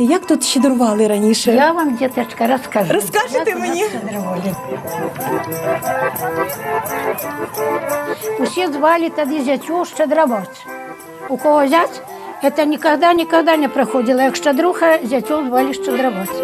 Як тут щедрували раніше? Я вам, діточка, розкажу. Розкажете Як мені? щедрували. Усі звали тоді зятю щедроваць. У кого зять, це ніколи, ніколи не приходило. Як щедруха, зятю звали щедроваць.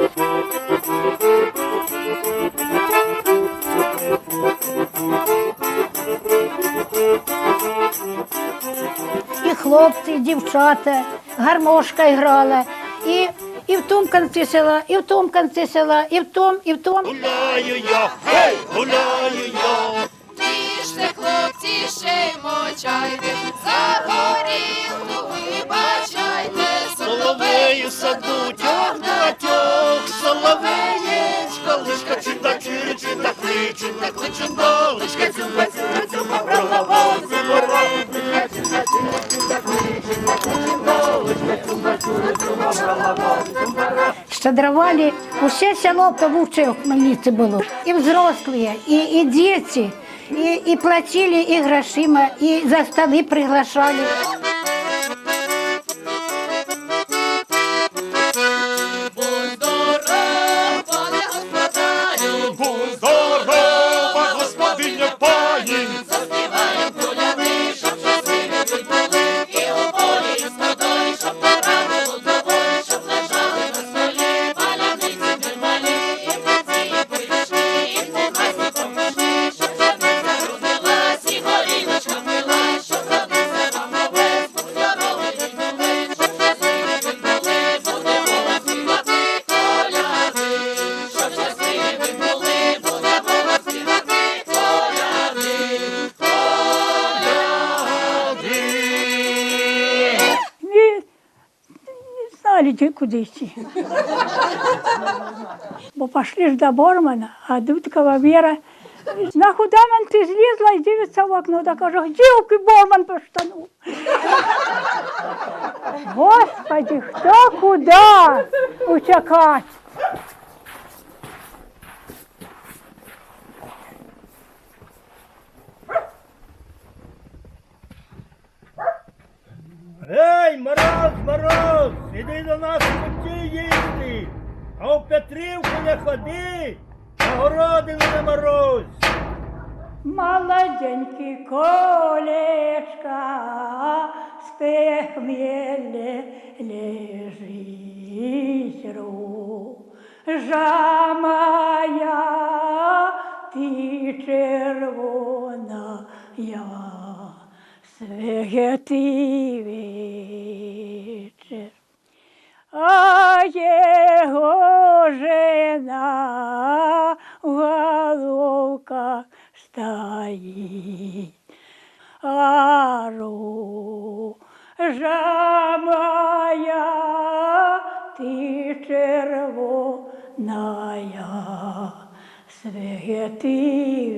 І хлопці, і дівчата, гармошка грала. І, і в тому кінці села, і в тому кінці села, і в тому, і в тому. Гуляю я, гей, гуляю я. Тіште, хлопці, ще й мочайте, за горілку вибачайте, Соловею саду тяг на тяг, соловеєчка, лишка чита кли, чита кли, чита, лишка цюба, цюба, цюба, Щедровали, усе село певуче в Хмельниці було. І взрослі, і, і діти, і, і платили і грошима, і за столи приглашали. Не знали, де куди йти. Бо пішли ж до Бормана, а Дудкова Вера, на худаман ти злізла і дивиться в окно, та каже, дівки Борман поштанув. Господи, хто куди утекать? Мороз, мороз, іди до нас куті їсти, а в Петрівку не ходи, а не мороз. Молоденький колечка, спи хмеле лежить ружа моя, ти червона, святий вечір. А його жена головка стоїть. А ружа моя, ти червоная, святий